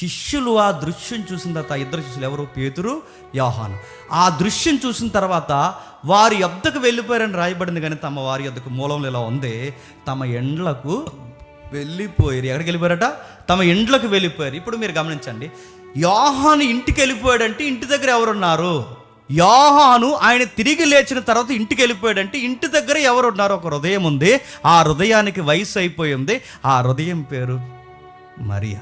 శిష్యులు ఆ దృశ్యం చూసిన తర్వాత ఇద్దరు శిష్యులు ఎవరు? పేతురు యోహాను. ఆ దృశ్యం చూసిన తర్వాత వారి యొద్దకు వెళ్ళిపోయారని రాయబడింది కానీ తమ వారి యొద్దకు మూలంలో ఇలా ఉంది. తమ ఎండ్లకు వెళ్ళిపోయారు. ఎక్కడికి వెళ్ళిపోయారట? తమ ఇండ్లకు వెళ్ళిపోయారు. ఇప్పుడు మీరు గమనించండి. యోహాను ఇంటికి వెళ్ళిపోయాడంటే ఇంటి దగ్గర ఎవరున్నారు? యోహాను ఆయన తిరిగి లేచిన తర్వాత ఇంటికి వెళ్ళిపోయాడంటే ఇంటి దగ్గర ఎవరున్నారు? ఒక హృదయం ఉంది. ఆ హృదయానికి వయసు అయిపోయి ఉంది. ఆ హృదయం పేరు మరియా.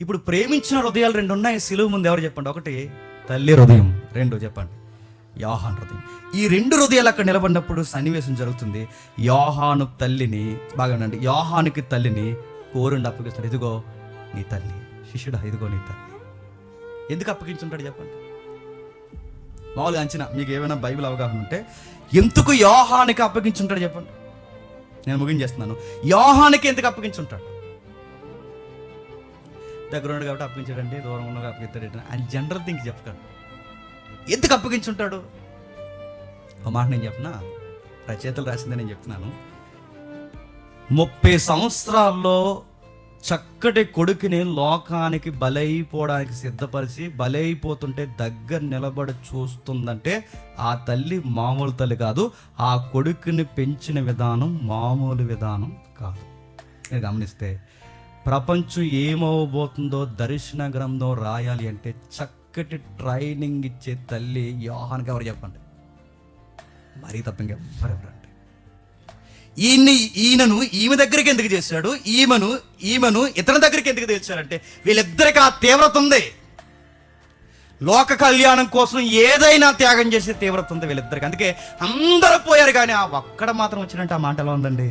ఇప్పుడు ప్రేమించిన హృదయాలు రెండు ఉన్నాయి. సిలువు ముందు ఎవరు చెప్పండి? ఒకటి తల్లి హృదయం. రెండు చెప్పండి. యోహాన్ హృదయం. ఈ రెండు హృదయాలు అక్కడ నిలబడినప్పుడు సన్నివేశం జరుగుతుంది. యోహాను తల్లిని బాగా యోహానికి తల్లిని కోరుండి అప్పగిస్తాడు. ఇదిగో నీ తల్లి. శిష్యుడా ఇదిగో నీ తల్లి. ఎందుకు అప్పగించుంటాడు చెప్పండి? మామూలుగా అంచనా. మీకు ఏమైనా బైబిల్ అవగాహన ఉంటే ఎందుకు యోహానికి అప్పగించుంటాడు చెప్పండి? నేను ముగించేస్తున్నాను. యోహానికి ఎందుకు అప్పగించుంటాడు? దగ్గర ఉన్నాడు కాబట్టి అప్పగించాడంటే దూరం ఉన్న అప్పగిస్తాడు అని జనరల్ థింక్ చెప్తాడు. ఎందుకు అప్పగించుంటాడు? ఒక మాట నేను చెప్పిన? రచయితలు రాసిందే నేను చెప్తున్నాను. ముప్పై సంవత్సరాల్లో చక్కటి కొడుకుని లోకానికి బలైపోవడానికి సిద్ధపరిచి బలైపోతుంటే దగ్గర నిలబడి చూస్తుందంటే ఆ తల్లి మామూలు తల్లి కాదు ఆ కొడుకుని పెంచిన విధానం మామూలు విధానం కాదు. నేను గమనిస్తే ప్రపంచం ఏమవబోతుందో దర్శన గ్రంథం రాయాలి అంటే చక్కటి ట్రైనింగ్ ఇచ్చే తల్లి యోహానికి ఎవరు చెప్పండి. మరీ తప్ప ఇంకెవ్వరెవరండి ఈయన్ని ఈయనను ఈమె దగ్గరికి ఎందుకు చేశాడు? ఈమెను ఈమెను ఇతని దగ్గరికి ఎందుకు తెచ్చాడంటే వీళ్ళిద్దరికి ఆ తీవ్రత ఉంది. లోక కళ్యాణం కోసం ఏదైనా త్యాగం చేసే తీవ్రత ఉంది వీళ్ళిద్దరికి. అందుకే అందరూ పోయారు కానీ ఆ ఒక్కడ మాత్రం వచ్చినట్టు ఆ మాట ఎలా ఉందండి.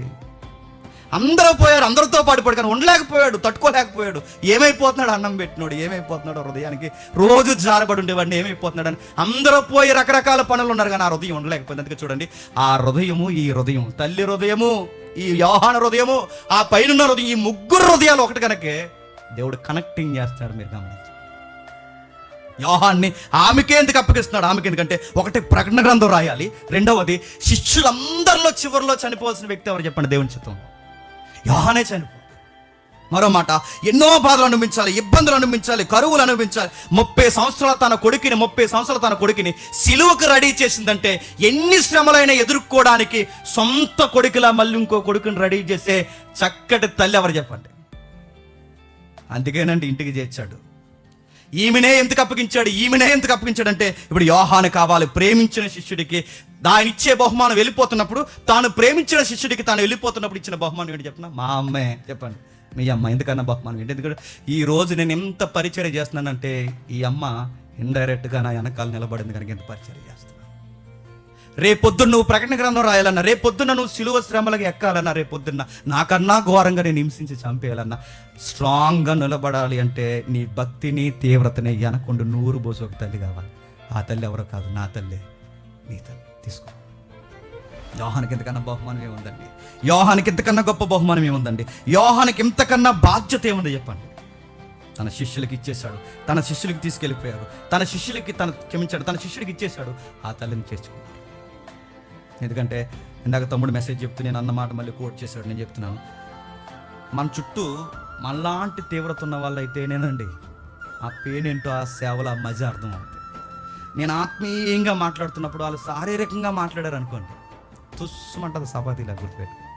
అందరూ పోయారు అందరితో పాటు పడు కానీ ఉండలేకపోయాడు తట్టుకోలేకపోయాడు. ఏమైపోతున్నాడు? అన్నం పెట్టినాడు ఏమైపోతున్నాడు? హృదయానికి రోజు జారబడి ఉండేవాడిని ఏమైపోతున్నాడు అని అందరూ పోయి రకరకాల పనులు ఉన్నారు కానీ ఆ హృదయం ఉండలేకపోయింది. అందుకే చూడండి ఆ హృదయము ఈ హృదయం తల్లి హృదయము ఈ వ్యవహాన హృదయము ఆ పైన హృదయం ఈ ముగ్గురు హృదయాలు ఒకటి కనుకే దేవుడు కనెక్టింగ్ చేస్తాడు మీరు గమనించి యోహాన్ని ఆమెకే ఎందుకు అప్పగిస్తున్నాడు? ఆమెకి ఎందుకంటే ఒకటి ప్రకటన గ్రంథం రాయాలి. రెండవది శిష్యులందరిలో చివరిలో చనిపోవాల్సిన వ్యక్తి ఎవరు చెప్పండి దేవుని చిత్తం యోహానే చనిపో. మరో మాట ఎన్నో బాధలు అనుభవించాలి ఇబ్బందులు అనుభవించాలి కరువులు అనుభవించాలి. ముప్పై సంవత్సరాల తన కొడుకుని ముప్పై సంవత్సరాల తన కొడుకుని సిలువకు రెడీ చేసిందంటే ఎన్ని శ్రమలైనా ఎదుర్కోవడానికి సొంత కొడుకులా మళ్ళీ ఇంకో కొడుకుని రెడీ చేసే చక్కటి తల్లి ఎవరు చెప్పండి? అందుకేనండి ఇంటికి చేర్చాడు. ఈమెనే ఎందుకు అప్పగించాడు? ఈమెనే ఎందుకు అప్పగించాడంటే ఇప్పుడు యోహాను కావాలి ప్రేమించిన శిష్యుడికి దాని ఇచ్చే బహుమానం వెళ్ళిపోతున్నప్పుడు తాను ప్రేమించిన శిష్యుడికి తాను వెళ్ళిపోతున్నప్పుడు ఇచ్చిన బహుమానం ఏంటి చెప్పిన మా అమ్మే చెప్పండి. మీ అమ్మ ఎందుకన్నా బహుమానం ఏంటి? ఎందుకంటే ఈ రోజు నేను ఎంత పరిచయం చేస్తున్నానంటే ఈ అమ్మ ఇండైరెక్ట్గా నా వెనకాల నిలబడింది కనుక ఎంత పరిచయం చేస్తాను రేపొద్దున్న నువ్వు ప్రకటన గ్రంథం రాయాలన్నా రేపొద్దున్న నువ్వు సిలువ శ్రమలకు ఎక్కాలన్నా రేపొద్దున్న నాకన్నా ఘోరంగా నేను హింసించి చంపేయాలన్నా స్ట్రాంగ్గా నిలబడాలి అంటే నీ భక్తిని తీవ్రతని వెనకుండు నూరు పోసి ఒక తల్లి కావాలి. ఆ తల్లి ఎవరో కాదు నా తల్లి. నీ తల్లి. తీసుకో. యోహానికి ఎంతకన్నా బహుమానం ఏముందండి యోహానికి ఎంతకన్నా గొప్ప బహుమానం ఏముందండి యోహానికి ఎంతకన్నా బాధ్యత ఏముంది చెప్పండి. తన శిష్యులకి ఇచ్చేశాడు. తన శిష్యులకి తీసుకెళ్ళిపోయాడు తన శిష్యులకి తన క్షమించాడు. తన శిష్యుడికి ఇచ్చేశాడు. ఆ తల్లిని చేర్చుకున్నాడు. ఎందుకంటే ఇందాక తమ్ముడు మెసేజ్ చెప్తూ నేను అన్నమాట మళ్ళీ కోట్ చేశాడు నేను చెప్తున్నాను. మన చుట్టూ మనలాంటి తీవ్రత ఉన్న వాళ్ళు అయితేనేనండి ఆ పెయిన్ ఏంటో ఆ సేవల మజ అర్థం అవుతుంది. నేను ఆత్మీయంగా మాట్లాడుతున్నప్పుడు వాళ్ళు శారీరకంగా మాట్లాడారు అనుకోండి తుస్సుమంటది సపాతీలా గుర్తుపెట్టు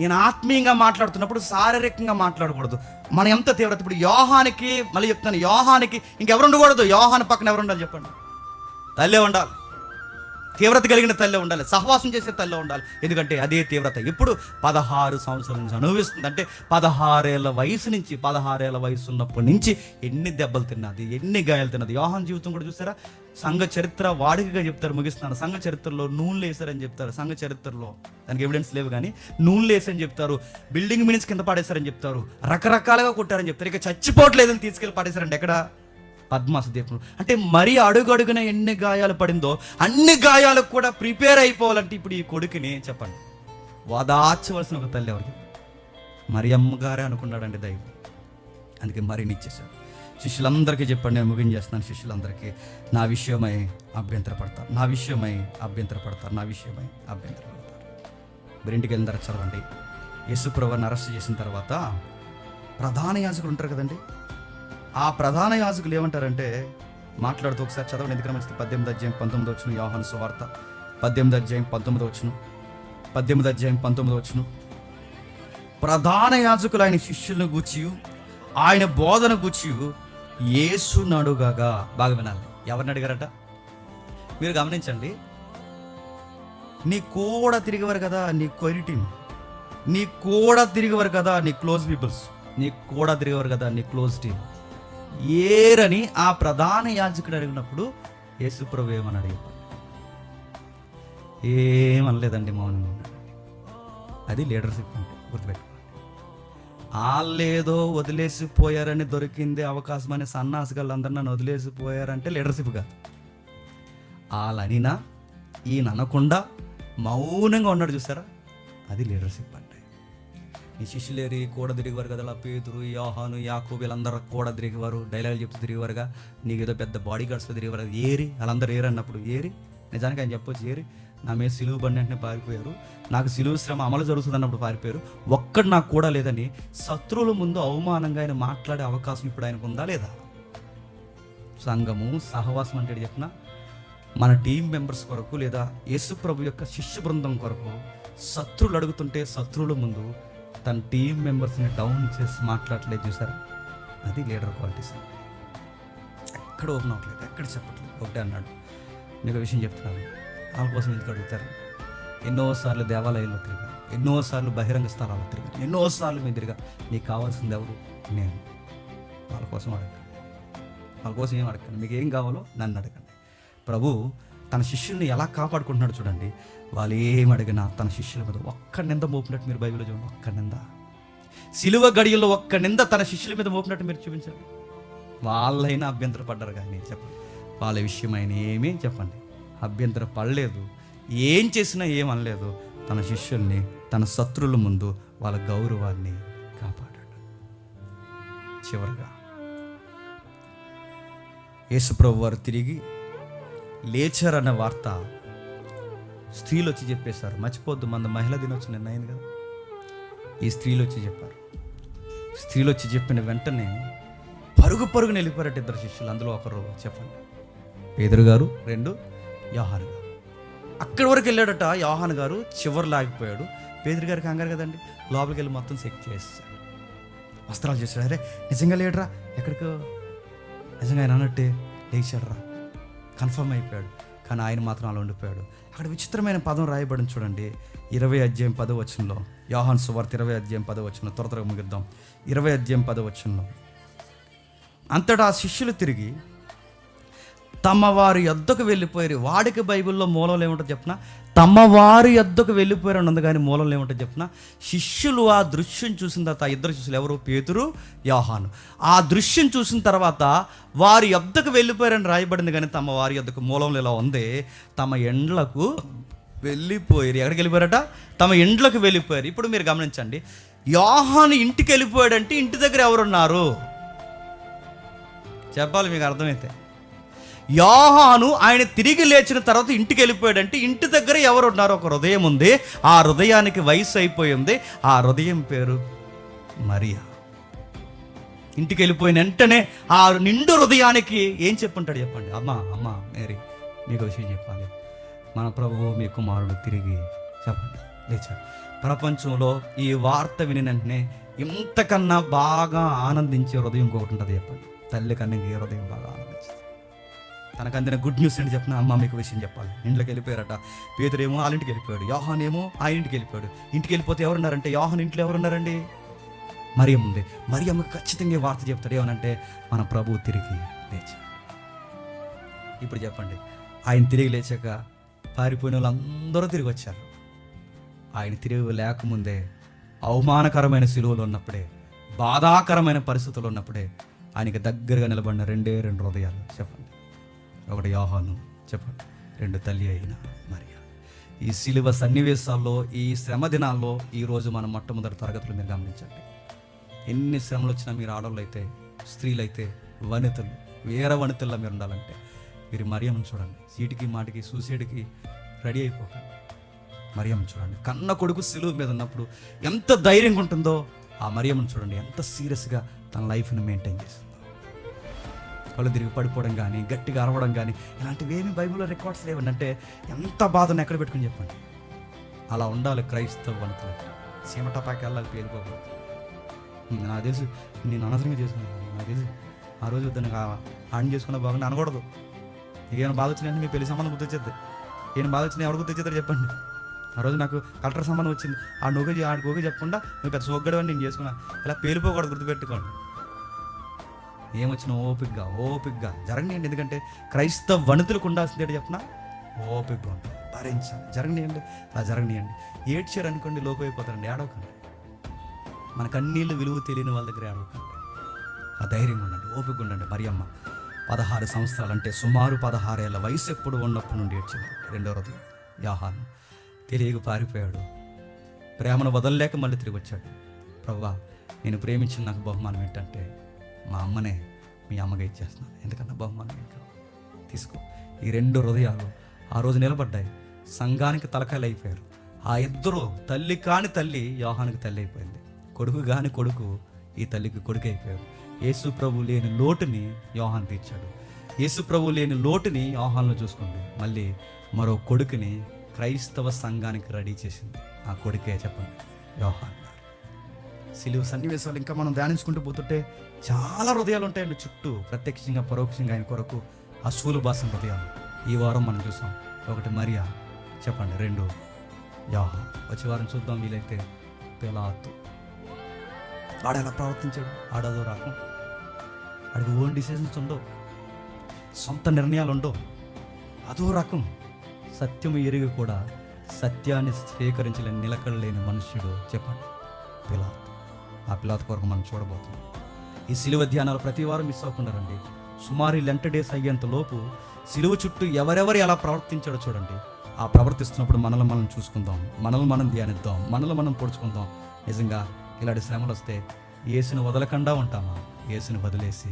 నేను ఆత్మీయంగా మాట్లాడుతున్నప్పుడు శారీరకంగా మాట్లాడకూడదు. మనం ఎంత తీవ్రత ఇప్పుడు యోహానికి మళ్ళీ చెప్తాను యోహానికి ఇంకెవరు ఉండకూడదు? యోహాన్ పక్కన ఎవరు ఉండాలి చెప్పండి? తల్లే ఉండాలి. తీవ్రత కలిగిన తల్లే ఉండాలి సహవాసం చేసే తల్లే ఉండాలి. ఎందుకంటే అదే తీవ్రత. ఇప్పుడు పదహారు సంవత్సరాల నుంచి అనుభవిస్తుంది. అంటే పదహారేళ్ళ వయసు నుంచి పదహారేళ్ళ వయసు ఉన్నప్పటి నుంచి ఎన్ని దెబ్బలు తిన్నది ఎన్ని గాయాలు తిన్నది. యోహాన్ జీవితం కూడా చూసారా? సంఘ చరిత్ర వాడికగా చెప్తారు ముగిస్తున్నారు సంఘ చరిత్రలో నూనెలు వేసారని చెప్తారు. సంఘ చరిత్రలో దానికి ఎవిడెన్స్ లేవు కానీ నూనెలు వేసారని చెప్తారు. బిల్డింగ్ మినిట్స్ కింద పాడేశారని చెప్తారు. రకరకాలుగా కొట్టారని చెప్తారు. ఇక చచ్చిపోవట్లేదని తీసుకెళ్ళి పాడేశారండి. ఎక్కడ? పద్మాస దీపం. అంటే మరీ అడుగడుగున ఎన్ని గాయాలు పడిందో అన్ని గాయాలకు కూడా ప్రిపేర్ అయిపోవాలంటే ఇప్పుడు ఈ కొడుకుని చెప్పండి. వదాచవలసిన ఒక తల్లి ఎవరికి మరి అమ్మగారే అనుకున్నాడండి దైవం. అందుకే మరిని ఇచ్చేశాడు. శిష్యులందరికీ చెప్పండి నేను ముగించేస్తున్నాను శిష్యులందరికీ. నా విషయమై అభ్యంతరపడతారు నా విషయమై అభ్యంతరపడతారు నా విషయమై అభ్యంతరపడతారు మీరు ఇంటికి వెళ్ళిన తర్వాత చదవండి. యేసుప్రభుని అరెస్ట్ చేసిన తర్వాత ప్రధాన యాజకులు ఉంటారు కదండి. ఆ ప్రధాన యాజకులు ఏమంటారంటే మాట్లాడుతూ ఒకసారి చదవండి. ఎందుకంటే మంచిది పద్దెనిమిది అధ్యాయం పంతొమ్మిది వచ్చిన యోహాను సువార్త. పద్దెనిమిది అధ్యాయం పంతొమ్మిది వచ్చును పద్దెనిమిది అధ్యాయం పంతొమ్మిది వచ్చును ప్రధాన యాజకులు ఆయన శిష్యులను గూర్చి ఆయన బోధన గూర్చి యేసు నడుగగా. బాగా వినాలి. ఎవరిని అడిగారట? మీరు గమనించండి. నీ కూడా తిరిగేవారు కదా నీ కొరి టీం. నీ కూడా తిరిగేవారు కదా నీ క్లోజ్ పీపుల్స్. నీ కూడా తిరిగేవారు కదా నీ క్లోజ్ టీం. ఏరని ఆ ప్రధాన యాజకుడు అడిగినప్పుడు యేసుప్రభు ఏమని అడిగారు ఏమనలేదండి మౌనంగా అది లీడర్షిప్ అంటే గుర్తుపెట్టుకోండి. వాళ్ళేదో వదిలేసిపోయారని దొరికింది అవకాశం అనే సన్నాసిగాళ్ళందరూ నన్ను వదిలేసిపోయారంటే లీడర్షిప్ కాదు. వాళ్ళనినా ఈయన అనకుండా మౌనంగా ఉన్నాడు చూసారా? అది లీడర్షిప్ అంటే ఈ శిష్యులేరి కూడ తిరిగివారు కదా అలా పేతురు యోహాను యాకూబ్ వీళ్ళందరూ కూడా తిరిగివారు. డైలాగులు చెప్తూ తిరిగివారుగా. నీకు ఏదో పెద్ద బాడీ గార్డ్స్తో తిరిగివారు. ఏరి వాళ్ళందరూ ఏరి అన్నప్పుడు ఏరి. నిజానికి ఆయన చెప్పొచ్చు ఏరి. నా మీద సిలువు బండి అంటే పారిపోయారు. నాకు సిలువు శ్రమ అమలు జరుగుతుంది అన్నప్పుడు పారిపోయారు. ఒక్కడు నాకు కూడా లేదని శత్రువుల ముందు అవమానంగా ఆయన మాట్లాడే అవకాశం ఇప్పుడు ఆయనకు ఉందా లేదా? సంఘము సహవాసం అంటే చెప్పిన? మన టీం మెంబర్స్ కొరకు లేదా యేసు ప్రభు యొక్క శిష్య బృందం కొరకు శత్రువులు అడుగుతుంటే శత్రువుల ముందు తన టీం మెంబర్స్ని డౌన్ చేసి మాట్లాడలేదు చూసారా? అది లీడర్ క్వాలిటీస్ అంటే ఎక్కడ ఓపెన్ అవ్వట్లేదు ఎక్కడ చెప్పట్లేదు. ఒకటే అన్నాడు. మీకు విషయం చెప్తున్నాను. వాళ్ళ కోసం ఎందుకు అడుగుతారు? ఎన్నోసార్లు దేవాలయాల్లో తిరిగా ఎన్నోసార్లు బహిరంగ స్థలాల్లో తిరిగా ఎన్నోసార్లు మీరు తిరిగా నీకు కావాల్సింది ఎవరు? నేను. వాళ్ళ కోసం అడగండి వాళ్ళ కోసం ఏం అడగండి మీకు ఏం కావాలో నన్ను అడగండి. ప్రభు తన శిష్యుల్ని ఎలా కాపాడుకుంటున్నాడు చూడండి. వాళ్ళు ఏం అడిగినా తన శిష్యుల మీద ఒక్క నింద మోపినట్టు మీరు బైబిల్లో చూడండి. ఒక్క నింద. సిలువ గడియల్లో ఒక్క నింద తన శిష్యుల మీద మోపినట్టు మీరు చూపించండి. వాళ్ళైనా అభ్యంతరపడ్డారు కానీ చెప్పండి వాళ్ళ విషయమైన ఏమీ చెప్పండి. అభ్యంతర పడలేదు ఏం చేసినా ఏం అనలేదు. తన శిష్యుల్ని తన శత్రువుల ముందు వాళ్ళ గౌరవాన్ని కాపాడాడు. చివరగా యేసుప్రభు వారు తిరిగి లేచారన్న వార్త స్త్రీలు వచ్చి చెప్పేశారు. మర్చిపోద్దు మన మహిళా దినోత్సవం నిన్న అయింది కదా. ఈ స్త్రీలు వచ్చి చెప్పారు. స్త్రీలు వచ్చి చెప్పిన వెంటనే పరుగు పరుగున వెళ్ళిపోయారట ఇద్దరు శిష్యులు. అందులో ఒకరు చెప్పండి. పేదరు గారు రెండు యోహాను గారు. అక్కడి వరకు వెళ్ళాడట యోహాన్ గారు చివరి లాగిపోయాడు పేదరు గారికి కంగారు కదండి. లోపలికి వెళ్ళి మొత్తం చెక్ చేస్తాడు వస్త్రాలు చేశాడు. అరే నిజంగా లేడరా ఎక్కడికో? నిజంగా ఆయన అన్నట్టే లేచాడురా. కన్ఫర్మ్ అయిపోయాడు. కానీ ఆయన మాత్రం అలా ఉండిపోయాడు. అక్కడ విచిత్రమైన పదం రాయబడిన చూడండి. ఇరవై అధ్యాయం పదవచనంలో యోహాన్ సువార్త ఇరవై అధ్యాయం పదవచనం త్వర త్వరగా ముగిద్దాం. ఇరవై అధ్యాయం పదవచనంలో అంతటా ఆ శిష్యులు తిరిగి తమ వారి యొద్దకు వెళ్ళిపోయారు. వాడికి బైబిల్లో మూలంలో ఏముంటుంది చెప్పిన? తమ వారి యొద్దకు వెళ్ళిపోయారు అన్నది ఉంది కానీ మూలంలో ఏముంటుంది చెప్పిన? శిష్యులు ఆ దృశ్యం చూసిన తర్వాత ఇద్దరు శిష్యులు ఎవరు? పేతురు యోహాను. ఆ దృశ్యం చూసిన తర్వాత వారి యొద్దకు వెళ్ళిపోయారని రాయబడింది కానీ తమ వారి యొద్దకు మూలంలో ఇలా ఉంది. తమ ఎండ్లకు వెళ్ళిపోయారు. ఎక్కడికి వెళ్ళిపోయారట? తమ ఇండ్లకు వెళ్ళిపోయారు. ఇప్పుడు మీరు గమనించండి. యోహాను ఇంటికి వెళ్ళిపోయాడంటే ఇంటి దగ్గర ఎవరున్నారు? చెప్పాలి మీకు అర్థమైతే. యోహాను ఆయన తిరిగి లేచిన తర్వాత ఇంటికి వెళ్ళిపోయాడంటే ఇంటి దగ్గర ఎవరు ఉన్నారు ఒక హృదయం ఉంది. ఆ హృదయానికి వయసు అయిపోయింది ఆ హృదయం పేరు మరియా. ఇంటికి వెళ్ళిపోయిన వెంటనే ఆ నిండు హృదయానికి ఏం చెప్పుంటాడు చెప్పండి. అమ్మా అమ్మ మేరీ మీకు విషయం చెప్పాలి. మన ప్రభువు మీ కుమారుడు తిరిగి చెప్పండి. లేచాడు. ప్రపంచంలో ఈ వార్త విని వెంటనే ఇంతకన్నా బాగా ఆనందించే హృదయం ఇంకొకటి ఉంటుంది చెప్పండి. తల్లి కన్నా ఏ హృదయం బాగా ఆనందించింది? తనకు అందిన గుడ్ న్యూస్ ఏంటి చెప్పిన? అమ్మ మీకు విషయం చెప్పాలి. ఇంట్లోకి వెళ్ళిపోయారట. పేదరేమో వాళ్ళ ఇంటికి వెళ్ళిపోయాడు. యోహాన్ ఏమో ఆ ఇంటికి వెళ్ళిపోయాడు. ఇంటికి వెళ్ళిపోతే ఎవరున్నారంటే యోహాన్ ఇంట్లో ఎవరున్నారండి? మరియం ఉంది. మరియమ్మకి ఖచ్చితంగా వార్త చెప్తాడు. ఏమనంటే మన ప్రభువు తిరిగి లేచాడు. ఇప్పుడు చెప్పండి. ఆయన తిరిగి లేచాక పారిపోయిన వాళ్ళందరూ తిరిగి వచ్చారు. ఆయన తిరిగి లేకముందే అవమానకరమైన సిలువలు ఉన్నప్పుడే బాధాకరమైన పరిస్థితులు ఉన్నప్పుడే ఆయనకి దగ్గరగా నిలబడిన రెండే రెండు హృదయాలు. చెప్పండి. ఒకటి యోహాను చెప్పండి రెండు తల్లి అయిన మరియా. ఈ సిలువ సన్నివేశాల్లో ఈ శ్రమ దినాల్లో ఈరోజు మనం మొట్టమొదటి తరగతులు మీరు గమనించండి. ఎన్ని శ్రమలు వచ్చినా మీరు ఆడవాళ్ళు అయితే స్త్రీలైతే వనితలు వేర వనితల్లో మీరు ఉండాలంటే మీరు మరియమ్మను చూడండి. సీటికి మాటికి సూసైడ్కి రెడీ అయిపోకండి. మరియమ్మను చూడండి. కన్న కొడుకు సిలువ మీద ఉన్నప్పుడు ఎంత ధైర్యంగా ఉంటుందో ఆ మరియమ్మను చూడండి. ఎంత సీరియస్గా తన లైఫ్ని మెయింటైన్ చేస్తుంది కళ్ళు తిరిగి పడిపోవడం కానీ గట్టిగా అరవడం కానీ ఇలాంటివి ఏమి బైబిల్లో రికార్డ్స్ లేవండి. అంటే ఎంత బాధను ఎక్కడ పెట్టుకుని చెప్పండి? అలా ఉండాలి క్రైస్తవ వనితలు. సీమటపాకి వెళ్ళాలి పేలిపోకూడదు నా నాకు తెలుసు. నేను అనవసరంగా చేసుకున్నాను నాకు తెలుసు. ఆ రోజు దానికి ఆన్ చేసుకున్న బాగుంది అనకూడదు. ఏమైనా బాధ వచ్చినాయంటే మీ పెళ్ళి సంబంధం గుర్తొచ్చేది. ఏం బాధ వచ్చినా ఎవరు గుర్తొచ్చేదో చెప్పండి. ఆ రోజు నాకు కలెక్టర్ సంబంధం వచ్చింది. ఆ నొగ ఆడి ఓకే చెప్పకుండా నువ్వు పెద్ద సోగ్గడు అని నేను చేసుకున్నా. ఇలా పేలిపోకూడదు గుర్తుపెట్టుకోండి. ఏమొచ్చినా ఓపిక్గా ఓపిక్గా జరగనియండి ఎందుకంటే క్రైస్తవ వణుతులకు ఉండాల్సింది ఏంటి చెప్పిన ఓపిక్గా ఉంటాం భరించాలి. జరగనియండి. అలా జరగనియండి. ఏడ్చారు అనుకోండి లోపైపోతారండి. ఏడవకండి. మన కన్నీళ్ళు విలువ తెలియని వాళ్ళ దగ్గర ఏడవకండి. ఆ ధైర్యంగా ఉండండి. ఓపిక ఉండండి. మరియమ్మ పదహారు సంవత్సరాలు అంటే సుమారు పదహారేళ్ళ వయసు ఎప్పుడు ఉన్నప్పటి నుండి ఏడ్చింది రెండో రోజు యాహాను. తెలియక పారిపోయాడు. ప్రేమను వదలలేక మళ్ళీ తిరిగి వచ్చాడు. ప్రవ్వా నేను ప్రేమించిన నాకు బహుమానం ఏంటంటే మా అమ్మనే మీ అమ్మగా ఇచ్చేస్తున్నాను ఎందుకన్నా బహుమానం ఏం తీసుకో. ఈ రెండు హృదయాలు ఆ రోజు నిలబడ్డాయి. సంఘానికి తలకాయలు అయిపోయారు. ఆ ఇద్దరు తల్లి కాని తల్లి యోహానికి తల్లి అయిపోయింది. కొడుకు కాని కొడుకు ఈ తల్లికి కొడుకు అయిపోయారు. యేసు ప్రభు లేని లోటుని యోహాన్ తీర్చాడు. యేసు ప్రభు లేని లోటుని యోహాన్లో చూసుకుంది మళ్ళీ మరో కొడుకుని క్రైస్తవ సంఘానికి రెడీ చేసింది. ఆ కొడుకే చెప్పండి. యోహాన్. సిలువ సన్నివేశాలు ఇంకా మనం ధ్యానించుకుంటూ పోతుంటే చాలా హృదయాలు ఉంటాయండి చుట్టూ. ప్రత్యక్షంగా పరోక్షంగా ఆయన కొరకు అసూలు భాసం హృదయాలు. ఈ వారం మనం చూసాం. ఒకటి మరియా. చెప్పండి. రెండు. యా వచ్చే వారం చూద్దాం వీలైతే. పిలాతు. ఆడేలా ప్రవర్తించాడు? ఆడదో రాకం. ఆడికి ఓన్ డిసిషన్స్ ఉండవు. సొంత నిర్ణయాలు ఉండవు అదో రకం. సత్యము ఎరిగి కూడా సత్యాన్ని స్వీకరించలేని నిలకడలేని మనుష్యుడు. చెప్పండి. పిలాత్. ఆ పిలాత్ కొరకు మనం చూడబోతున్నాం. ఈ సిలువ ధ్యానాలు ప్రతి వారం మిస్ అవ్వకుండా రండి సుమారు లెంట డేస్ అయ్యేంత లోపు సిలువ చుట్టూ ఎవరెవరు ఎలా ప్రవర్తించాడో చూడండి. ఆ ప్రవర్తిస్తున్నప్పుడు మనల్ని మనం చూసుకుందాం. మనల్ని మనం ధ్యానిద్దాం. మనల్ని మనం పొడుచుకుందాం. నిజంగా ఇలాంటి శ్రమలు వస్తే ఏసుని వదలకుండా ఉంటామా? ఏసుని వదిలేసి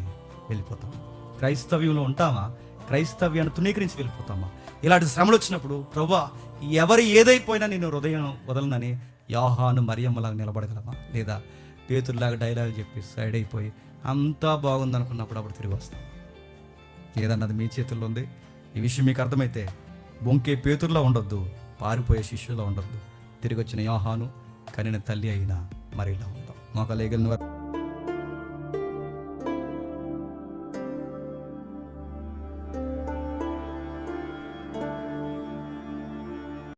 వెళ్ళిపోతాం. క్రైస్తవ్యంలో ఉంటామా? క్రైస్తవ్యాన్ని తునీకరించి వెళ్ళిపోతామా? ఇలాంటి శ్రమలు వచ్చినప్పుడు ప్రభా ఎవరు ఏదైపోయినా నేను హృదయం వదలనని యాహాను మరియమ్మలాగా నిలబడగలమా? లేదా పేతుల్లాగా డైలాగ్ చెప్పి సైడ్ అయిపోయి అంతా బాగుంది అనుకున్నప్పుడు అప్పుడు తిరిగి వస్తాం. ఏదన్నది మీ చేతుల్లో ఉంది? ఈ విషయం మీకు అర్థమైతే బొంకే పేతుల్లో ఉండొద్దు పారిపోయే శిష్యుల్లో ఉండొద్దు. తిరిగి వచ్చిన యోహాను కనిన తల్లి అయినా మరిలా ఉందాం. మోకలేగలిన వారు